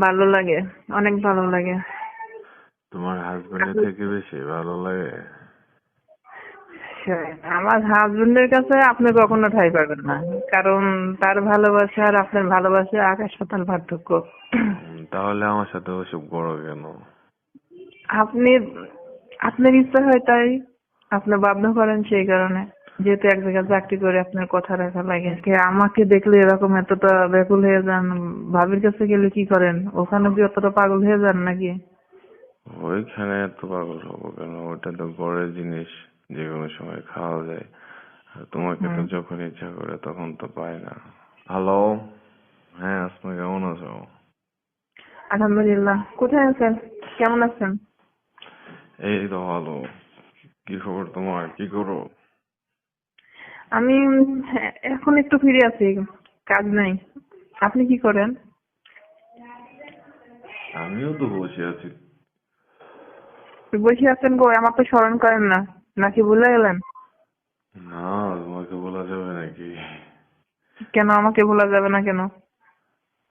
ভালো লাগে অনেক ভালো লাগে। তোমার হাজবেন্ডের থেকে বেশি ভালো লাগে? আমার হাজবেন্ডের কাছে আপনি কখনো ঠাই পাবেন না কারণ তার ভালোবাসা আর আপনার ভালোবাসা আকাশ পাতাল পার্থক্য। তাহলে আমার সাথে ওসব করো কেন? আপনি আপনার ইচ্ছা হয় তাই আপনি বাধ্য করেন সেই কারণে। যেহেতু এক জায়গায় চাকরি করে আপনার কথা রাখা লাগে। কে আমাকে দেখলে এরকম এতটা ব্যাকুল হয়ে যান ভাবির কাছে গেলে কি করেন? ওখানে কি অতটা পাগল হয়ে যান নাকি? ওইখানে এত পাগল হব কেন? ওটা তো গড়ের জিনিস যে কোনো সময় খাওয়া যায়। আর তোমাকে তো যখন ইচ্ছা করে তখন তো পাই না। হ্যালো হ্যাঁ আসমা কেমন আছো? আলহামদুলিল্লাহ। কোথায় আছেন? কেমন আছেন? এই তো ভালো। কি খবর তোমার? কি করো? আমি হ্যাঁ, এখন একটু ফিরে আছি কাজ নাই। আপনি কি করেন? আমিও তো বসে আছি। বসে আছেন গো আমার তো স্মরণ করেন না। নাকি ভুলে গেলেন? না তোমাকে বলা যাবে নাকি? কেন আমাকে ভোলা যাবে না কেন?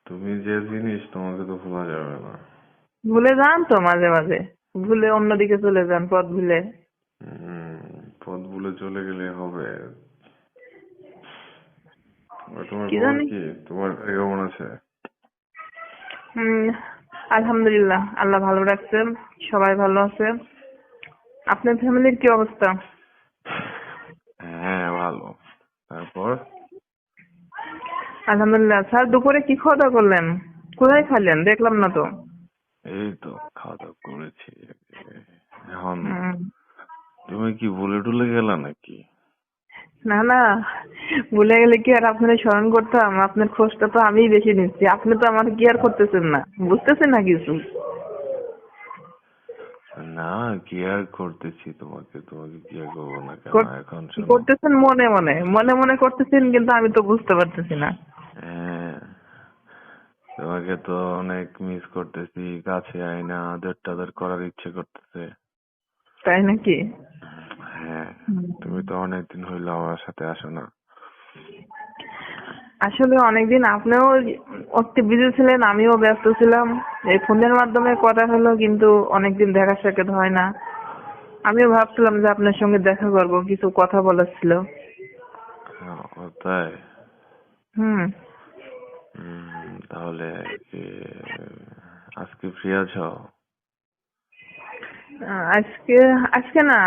তুমি যে জিনিস তোমাকে তো ভোলা যাবে না। ভুলে যান তো মাঝে মাঝে। ভুলে অন্যদিকে চলে যান পথ ভুলে। পথ ভুলে চলে গেলে হবে। তোমার কি জানি? তোমার ভাই কেমন আছে? আলহামদুলিল্লাহ আল্লাহ ভালো রাখছেন সবাই ভালো আছে। আপনার ফ্যামিলির কি অবস্থা? হ্যাঁ ভালো। তারপর? আলহামদুলিল্লাহ স্যার দুপুরে কি খাওয়া দাওয়া করলেন? কোথায় খাইলেন? দেখলাম না তো। এই তো খাওয়া দাওয়া করেছি। এখন তুমি কি ভুলে টুলে গেলা নাকি? না না ভুলে গেলে কি আর আপনার স্মরণ করতাম আপনার খোঁজটা তো আমিই বেশি নিচ্ছি। আপনি তো আমার কি আর করতেছেন না? বুঝতেছেন না কিছু? না কি আর করতেছি তোমাকে? তোমাকে কি আর করব না কেন? এখন করতেছেন মনে মনে। মনে মনে করতেছেন কিন্তু আমি তো বুঝতে পারতেছি না। হ্যাঁ তোমাকে তো অনেক মিস করতেছি। কাছে আই না আদর টাদর করার ইচ্ছে করতেছে। তাই নাকি? হ্যাঁ তুমি তো অনেকদিন হইল আমার সাথে আসো না। আসলে অনেকদিন আপনিও অতি বিজি ছিলেন আমিও ব্যস্ত ছিলাম। এই ফোনের মাধ্যমে কথা হলো কিন্তু অনেকদিন দেখা সাক্ষাৎ হয় না। আমিও ভাবছিলাম যে আপনার সঙ্গে দেখা করব কিছু কথা বলার ছিল। তাই? হুম। তাহলে আজকে ফ্রি আছো? আজকে আজকে না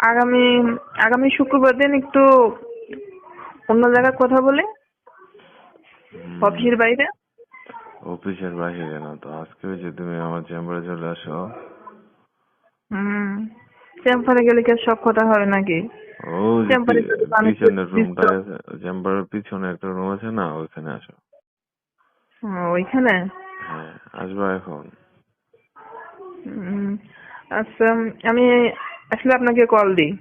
আগামী আগামী শুক্রবার দিন একটু অন্য জায়গায় কথা বলে? অফিসের বাইরে? অফিসের বাইরে না তো? আজকে যে তুমি আমার চেম্বারে চলে আসো। হুম। চেম্বারে গেলে কি সব কথা হবে নাকি? ও চেম্বারে পিছনের। রুমটা আছে চেম্বারের পিছনে একটা রুম আছে না ওইখানে আসো। ওইখানে? হ্যাঁ আসবা এখন। হুম, আচ্ছা আমি আসলে আপনাকে কল দিই।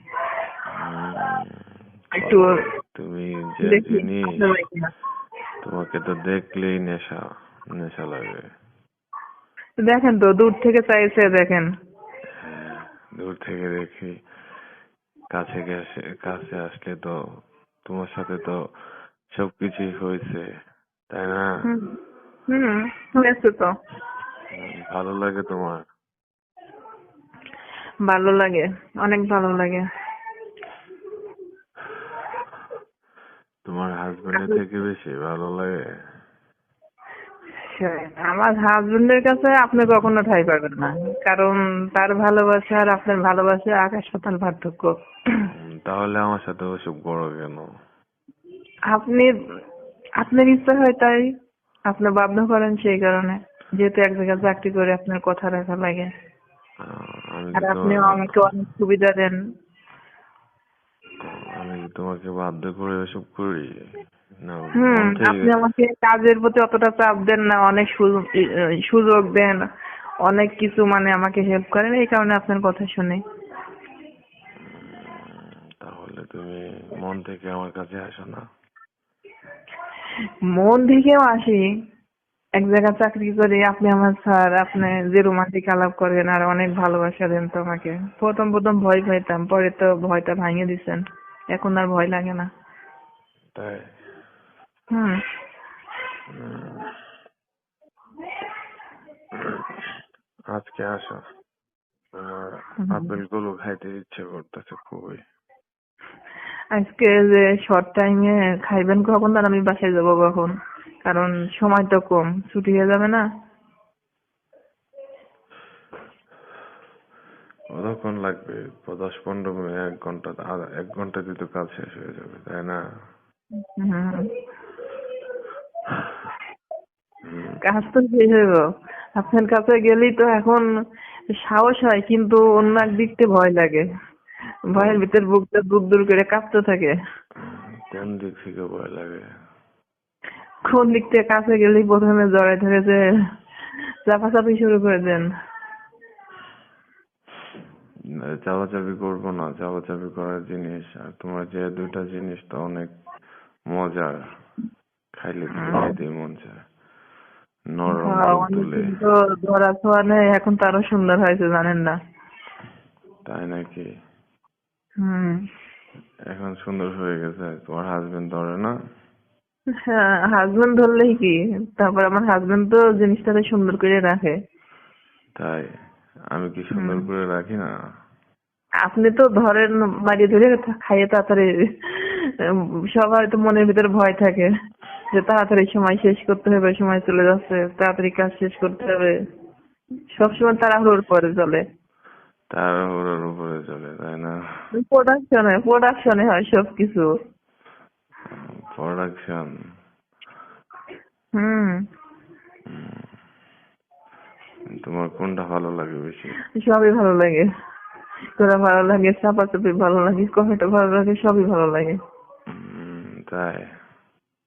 একটু তুমি যে জিনিস। তোমাকে তো দেখলেই নেশা নেশা লাগে দেখেন তো দূর থেকে চাইছে দেখেন। হ্যাঁ, দূর থেকে দেখি কাছে গেছে কাছে আসলে তো তোমার সাথে তো সবকিছুই হয়েছে তাই না? হুম হুম হয়েছে তো। ভালো লাগে তোমার? ভালো লাগে অনেক ভালো লাগে। তোমার হাজবেন্ডের থেকে বেশি ভালো লাগে? সে- আমার হাজবেন্ডের কাছে আপনি কখনো ঠাই পাবেন না। কারণ তার ভালোবাসা আর আপনার ভালোবাসা আকাশ পাতাল পার্থক্য। তাহলে আমার সাথে ওসব করো কেন? আপনি আপনার ইচ্ছা হয় তাই। আপনি বাধ্য করেন সেই কারণে। যেহেতু এক জায়গায় চাকরি করে আপনার কথা রাখা লাগে। আর আপনি আমাকে অনেক সুবিধা দেন। আমি কি তোমাকে বাধ্য করে ওসব করি না হুম মন আপনি আমাকে কাজের প্রতি অতটা চাপ দেন না অনেক সুযোগ সুযোগ দেন অনেক কিছু মানে আমাকে হেল্প করেন এই কারণে আপনার কথা শুনে। তাহলে তুমি মন থেকে আমার কাছে আসো না। মন থেকেও আসি এক জায়গায় চাকরি করি আপনি আমার স্যার আপনি যে রোমান্টিক আলাপ করেন আর অনেক ভালোবাসা দেন তো আমাকে প্রথম প্রথম ভয় পাইতাম পরে তো ভয়টা ভাঙিয়ে দিছেন। এখন আর ভয় লাগে না। তাই? হুম। আজকে আসো। আমার। আপেলগুলো খাইতে ইচ্ছে করতেছে খুবই। আজকে যে শর্ট টাইমে খাইবেন কখন? আর আমি বাসায় যাব কখন? কারণ সময় তো কম ছুটি হয়ে যাবে না। কতক্ষণ লাগবে দশ পনেরো মিনিট এক ঘণ্টা এক ঘণ্টা দিয়ে তো কাজ শেষ হয়ে যাবে তাই না। কাজ তো শেষ হইব আপনার কাছে গেলেই তো এখন সাহস হয় কিন্তু অন্য একদিক থেকে ভয় লাগে। ভয়ের ভিতর বুকটা দূর দূর করে কাঁপতে থাকে। কোন দিক থেকে ভয় লাগে? কোন দিক থেকে কাছে গেলেই প্রথমে জড়াই ধরে যে চাপাচাপি শুরু করে দেন। চাপাচাপি করব না চাপাচাপি করার জিনিস আর তোমার যে দুইটা জিনিস তো অনেক মজার। খাইলে তো হুম। খাইতেই মন চায়। নরম হ্যাঁ, তুলে। ধরা ছোঁয়া নেই এখন তো আরও সুন্দর হয়েছে জানেন না? তাই নাকি? হুম। এখন সুন্দর হয়ে গেছে তোমার হাজবেন্ড ধরে না? হ্যাঁ হাজবেন্ড ধরলেই কি? তারপর আমার হাজবেন্ড তো জিনিসটাকে সুন্দর করে রাখে। তাই? আমি কি সুন্দর করে রাখি না? আপনি তো ধরেন মারি ধরে খাইয়ে তাড়াতাড়ি সবার তো মনের ভিতরে ভয় থাকে যে তাড়াতাড়ি সময় শেষ করতে হবে সময় চলে যাচ্ছে তাড়াতাড়ি কাজ শেষ করতে হবে। সবসময় তাড়াহুড়োর পরে চলে। ওর উপরে চলে তাই না? প্রোডাকশনে প্রোডাকশনে হয় সবকিছু। প্রোডাকশন হুম। তোমার কোনটা ভালো লাগে বেশি? সবই ভালো লাগে। তোরা ভালো লাগে চাপাচাপি ভালো লাগে কফিটা ভালো লাগে সবই ভালো লাগে। তাই।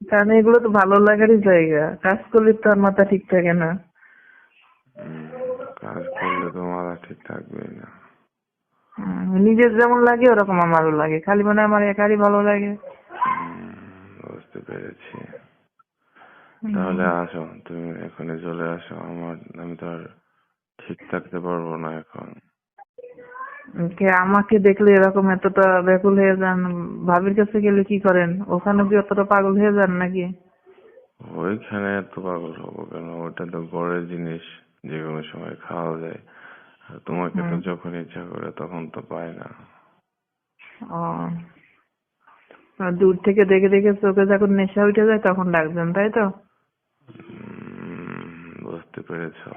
কারণ এগুলো তো ভালো লাগারই জায়গা কাজ করলে তো আর মাথা ঠিক থাকে না। কাজ করলে তো মাথা ঠিক থাকবে না। হুম, নিজের যেমন লাগে ওরকম আমারও লাগে। খালি মানে আমার একারই ভালো লাগে। বুঝতে পেরেছি। তাহলে আসো তুমি এখানে চলে আসো। আমার আমি তো আর ঠিক থাকতে পারব না এখন। আমাকে দেখলে এরকম এতটা ব্যাকুল হয়ে যান ভাবির কাছে গেলে কি করেন? ওখানে কি অতটা পাগল হয়ে যান নাকি? ওইখানে এত পাগল হব কেন? ওটা তো গড়ের জিনিস যে কোনো সময় খাওয়া যায়। আর তোমাকে তো যখন ইচ্ছা করে তখন তো পায় না। ও। দূর থেকে দেখে দেখে চোখে যখন নেশা উঠে যায় তখন ডাকবেন তাই তো? বুঝতে পেরেছ।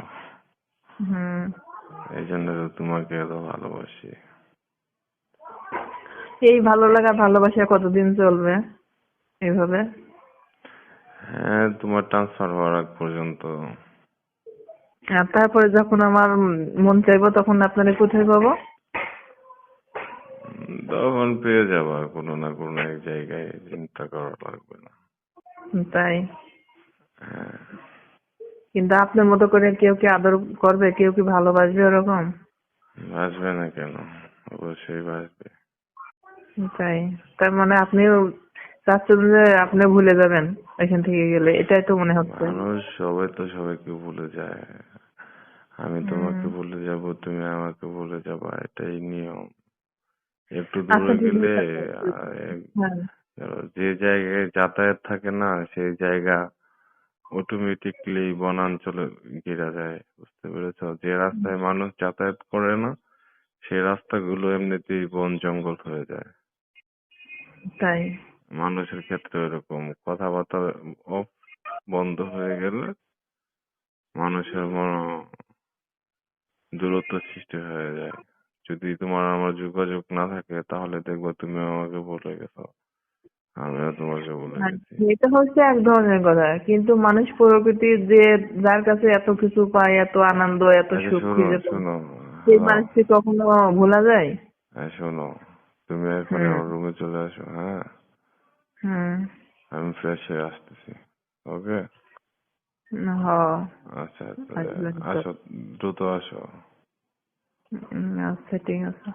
হুম। এই জন্য তো তোমাকে এত ভালোবাসি। এই ভালো লাগা ভালোবাসা কতদিন চলবে এইভাবে? হ্যাঁ তোমার ট্রান্সফার হওয়ার আগ পর্যন্ত। আর তারপরে যখন আমার মন চাইব তখন আপনারা কোথায় পাবো? তখন পেয়ে যাবা কোনো না কোনো এক জায়গায় চিন্তা করা লাগবে না। তাই? হ্যাঁ। কিন্তু আপনার মতো করে কেউ কি আদর করবে? কেউ কি ভালোবাসবে ওরকম? বাসবে না কেন? অবশ্যই বাসবে তাই। তার মানে আপনিও চাচ্ছেন যে আপনি ভুলে যাবেন এখান থেকে গেলে। এটাই তো মনে হচ্ছে। মানুষ সবাই তো সবাইকে ভুলে যায়। আমি তোমাকে ভুলে যাব তুমি আমাকে ভুলে যাবা এটাই নিয়ম। একটু আচ্ছা, দূরে গেলে হ্যাঁ। যে জায়গায় যাতায়াত থাকে না সেই জায়গা অটোমেটিকলি বনাঞ্চলে ঘেরা যায় বুঝতে পেরেছ? যে রাস্তায় মানুষ যাতায়াত করে না সেই রাস্তাগুলো এমনিতেই বন জঙ্গল হয়ে যায়। তাই। মানুষের ক্ষেত্রে এরকম কথাবার্তা অফ বন্ধ হয়ে গেলে মানুষের মন দূরত্ব সৃষ্টি হয়ে যায়। যদি তোমার আমার যোগাযোগ না থাকে তাহলে দেখব তুমি আমাকে বলে গেছো। আমিও তোমাকে বলে হ্যাঁ, এটা হচ্ছে এক ধরনের কথা। কিন্তু মানুষ প্রকৃতির যে যার কাছে এত কিছু পায় এত আনন্দ এত আচ্ছা, সুখ খুঁজে শোনো। সেই হ্যাঁ, মানুষকে কখনো ভোলা যায়? হ্যাঁ, শোনো তুমি এখন। আমার রুমে চলে আসো হ্যাঁ? হুম আমি ফ্রেশ হয়ে আসতেছি ওকে হ। আচ্ছা আসো দ্রুত আসো। আচ্ছা ঠিক আছে।